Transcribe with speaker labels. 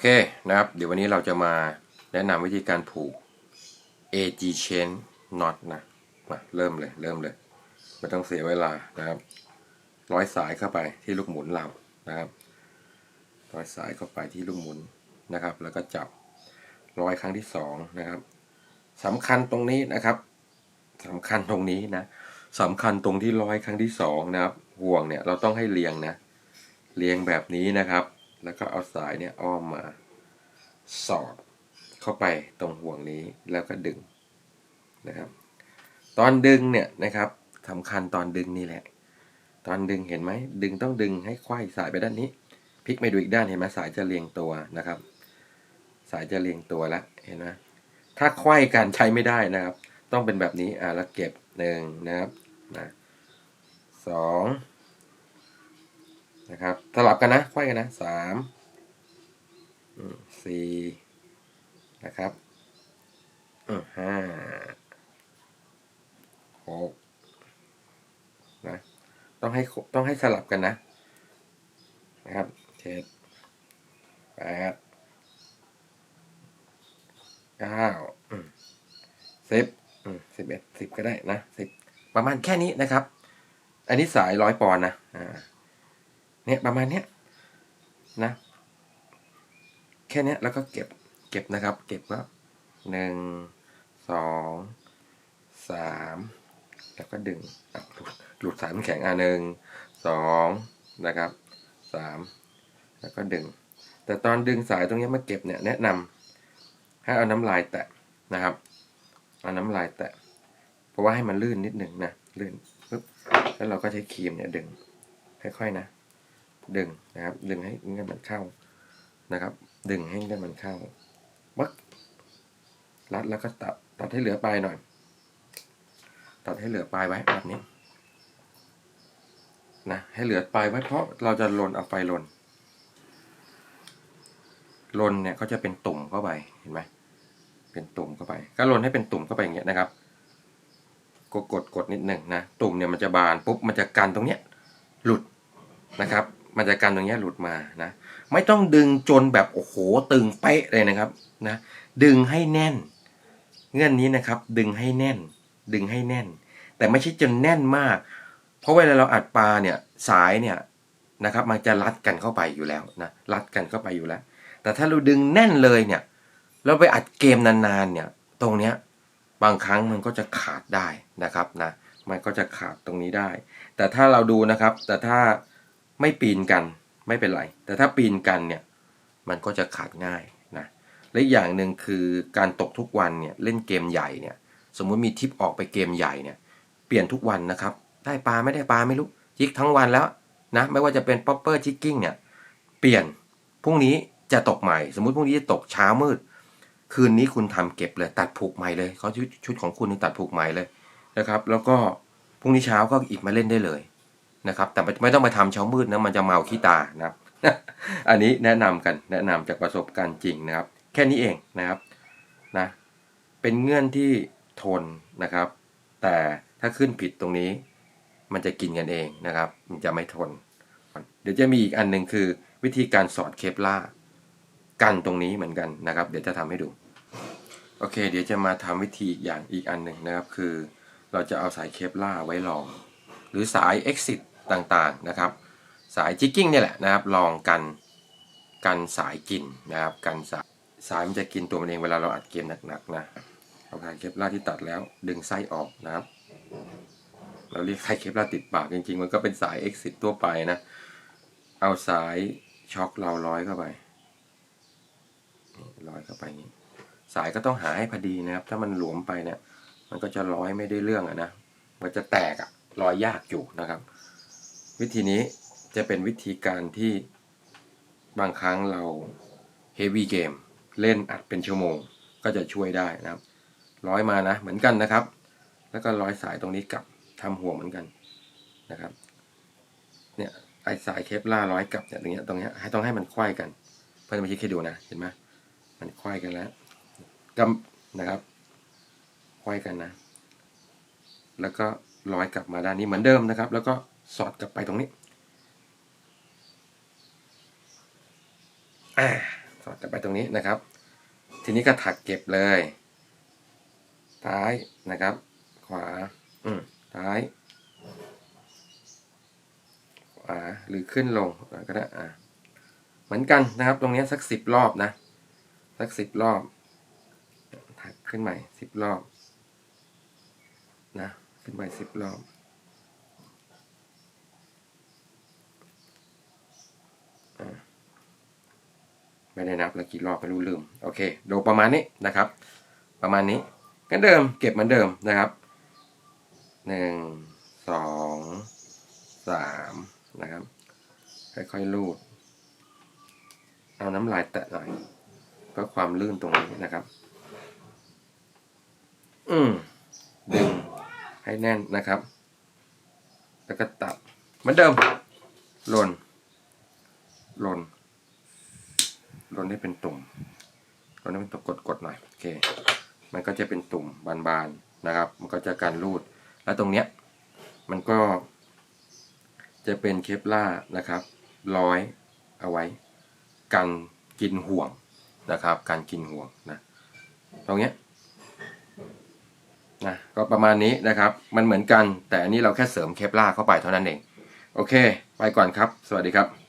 Speaker 1: เคนะครับ เดี๋ยววันนี้เราจะมาแนะนำวิธีการผูก AG chain knot นะมาเริ่มเลยเริ่มเลย ไม่ต้องเสียเวลานะครับ ร้อยสายเข้าไปที่ลูกหมุนเรานะครับ ร้อยสายเข้าไปที่ลูกหมุนนะครับ แล้วก็จับร้อยครั้งที่สองนะครับสำคัญตรงนี้นะครับสำคัญตรงนี้นะสำคัญตรงที่ร้อยครั้งที่สองนะครับ ห่วงเนี่ยเราต้องให้เรียงนะ เรียงแบบนี้นะครับ แล้วก็เอาสายเนี่ยอ้อมมา สอดเข้าไปตรงห่วงนี้แล้วก็ดึงนะครับ ตอนดึงเนี่ยนะครับสำคัญตอนดึงนี่แหละ ตอนดึงเห็นไหมดึงต้องดึงให้ควายสายไปด้านนี้พลิกไปดูอีกด้านเห็นไหมสายจะเรียงตัวนะครับ สายจะเรียงตัวแล้วเห็นไหมถ้าควายกันใช้ไม่ได้นะครับ ต้องเป็นแบบนี้อ่าแล้วเก็บหนึ่งนะครับนะสอง นะครับสลับกันนะควายกันนะสามสี่นะครับห้าหกนะต้องให้ต้องให้สลับกันนะนะครับเจ็ดแปดเก้าสิบสิบเอ็ดสิบก็ได้นะสิบประมาณแค่นี้นะครับ อันนี้สายร้อยปอนนะอ่า เนี่ยประมาณเนี้ยนะแค่นี้แล้วก็เก็บเก็บนะครับ เก็บก็หนึ่งสองสามแล้วก็ดึงหลุดหลุดสายมันแข็งอะหนึ่งสองนะครับสามแล้วก็ดึง แต่ตอนดึงสายตรงนี้มาเก็บเนี่ยแนะนำให้เอาน้ำลายแตะนะครับเอาน้ำลายแตะ เพราะว่าให้มันลื่นนิดหนึ่งนะลื่นปึ๊บแล้วเราก็ใช้ครีมเนี่ยดึงค่อยๆนะ ดึงนะครับ ดึงให้เงินมันเข้านะครับ ดึงให้ได้มันเข้าวักรัดแล้วก็ตัดตัดให้เหลือปลายหน่อย ตัดให้เหลือปลายไว้แบบนี้นะให้เหลือปลายไว้เพราะเราจะลนเอาไฟลนลนเนี่ยเขาจะเป็นตุ่มเข้าไปเห็นไหมเป็นตุ่มเข้าไป ก็ลนให้เป็นตุ่มเข้าไปอย่างเงี้ยนะครับกดกดกดนิดหนึ่งนะตุ่มเนี่ยมันจะบานปุ๊บมันจะกันตรงเนี้ยหลุดนะครับ มันจะกันตรงนี้หลุดมานะไม่ต้องดึงจนแบบโอ้โหตึงเป๊ะเลยนะครับนะดึงให้แน่น เงื่อนนี้นะครับ ดึงให้แน่น ดึงให้แน่น แต่ไม่ใช่จนแน่นมาก เพราะเวลาเราอัดปลาเนี่ยสายเนี่ยนะครับ มันจะรัดกันเข้าไปอยู่แล้วนะรัดกันเข้าไปอยู่แล้ว แต่ถ้าเราดึงแน่นเลยเนี่ยเราไปอัดเกมนานๆเนี่ยตรงเนี้ยบางครั้งมันก็จะขาดได้นะครับนะมันก็จะขาดตรงนี้ได้ แต่ถ้าเราดูนะครับ แต่ถ้า ไม่ปีนกันไม่เป็นไร แต่ถ้าปีนกันเนี่ยมันก็จะขาดง่ายนะและอย่างหนึ่งคือการตกทุกวันเนี่ยเล่นเกมใหญ่เนี่ยสมมุติมีทริปออกไปเกมใหญ่เนี่ยเปลี่ยนทุกวันนะครับ ได้ปลาไม่ได้ปลาไม่รู้จิกทั้งวันแล้วนะไม่ว่าจะเป็นป๊อปเปอร์จิกกิ้งเนี่ยเปลี่ยนพรุ่งนี้จะตกใหม่ สมมุติพรุ่งนี้จะตกเช้ามืด คืนนี้คุณทำเก็บเลยตัดผูกใหม่เลยเขาชุดชุดของคุณนี่ตัดผูกใหม่เลยนะครับ แล้วก็พรุ่งนี้เช้าก็อีกมาเล่นได้เลย นะครับ แต่ไม่ต้องไปทำเช้ามืดนะมันจะเมาขี้ตานะครับ อันนี้แนะนำกันแนะนำจากประสบการณ์จริงนะครับ แค่นี้เองนะครับนะเป็นเงื่อนที่ทนนะครับ แต่ถ้าขึ้นผิดตรงนี้ มันจะกินกันเองนะครับ มันจะไม่ทน เดี๋ยวจะมีอีกอันหนึ่งคือ วิธีการสอดเคปล่ากันตรงนี้เหมือนกันนะครับ เดี๋ยวจะทำให้ดูโอเค เดี๋ยวจะมาทำวิธีอีกอย่างอีกอันหนึ่งนะครับ คือ เราจะเอาสายเคปล่าไว้รอง หรือสาย exit ต่างๆนะครับ สายจิกกิ้งเนี่ยแหละนะครับ ลองกันกันสายกินนะครับ กันสายสายมันจะกินตัวมันเองเวลาเราอัดเกมหนักๆนะเอาสายเคปลาที่ตัดแล้วดึงไส้ออกนะครับ เราเรียกสายเคปลาติดปากจริงๆ มันก็เป็นสาย exit ทั่วไปนะ เอาสายช็อคเราร้อยเข้าไปร้อยเข้าไปนี้สายก็ต้องหาให้พอดีนะครับ ถ้ามันหลวมไปเนี่ย มันก็จะร้อยไม่ได้เรื่องอะนะ มันจะแตกอะร้อยยากอยู่นะครับ วิธีนี้จะเป็นวิธีการที่บางครั้งเราเฮฟวี่เกมเล่นอัดเป็นชั่วโมงก็จะช่วยได้นะครับ ร้อยมานะเหมือนกันนะครับ แล้วก็ร้อยสายตรงนี้กลับทำห่วงเหมือนกันนะครับเนี่ยไอสายเคปล่าร้อยกลับเนี่ยตรงเนี้ยตรงเนี้ยให้ต้องให้มันควยกันเพื่อนม่ใช่แค่ดูนะเห็นไหมมันควยกันแล้วกำนะครับควยกันนะ แล้วก็ร้อยกลับมาด้านนี้เหมือนเดิมนะครับ แล้วก็ สอดกลับไปตรงนี้อ่าสอดกลับไปตรงนี้นะครับ ทีนี้ก็ถักเก็บเลย ซ้ายนะครับ ขวา อืมซ้าย ขวา หรือขึ้นลงก็ได้อ่าเหมือนกันนะครับ ตรงนี้สักสิบรอบนะ สักสิบรอบ ถักขึ้นใหม่สิบรอบ นะ ขึ้นใหม่สิบรอบ ไม่ได้นับแล้วกี่รอบไม่รู้ลืม โอเค ดูประมาณนี้นะครับ ประมาณนี้ก็เดิมเก็บเหมือนเดิมนะครับหนึ่งสองสามนะครับ ค่อยๆลูด เอาน้ำลายแตะหน่อยเพื่อความลื่นตรงนี้นะครับ อืมดึงให้แน่นนะครับ แล้วก็ตัดเหมือนเดิมหล่นหล่น ลนให้เป็นตุ่มลนให้เป็นตุ่มกดกดหน่อยโอเค มันก็จะเป็นตุ่มบานๆนะครับ มันก็จะการรูด แล้วตรงเนี้ยมันก็ จะเป็นเคปล่านะครับร้อยเอาไว้กันกินห่วงนะครับ การกินห่วงนะตรงเนี้ยนะก็ประมาณนี้นะครับ มันเหมือนกันแต่อันนี้เราแค่เสริมเคปล่าเข้าไปเท่านั้นเอง โอเค ไปก่อนครับ สวัสดีครับ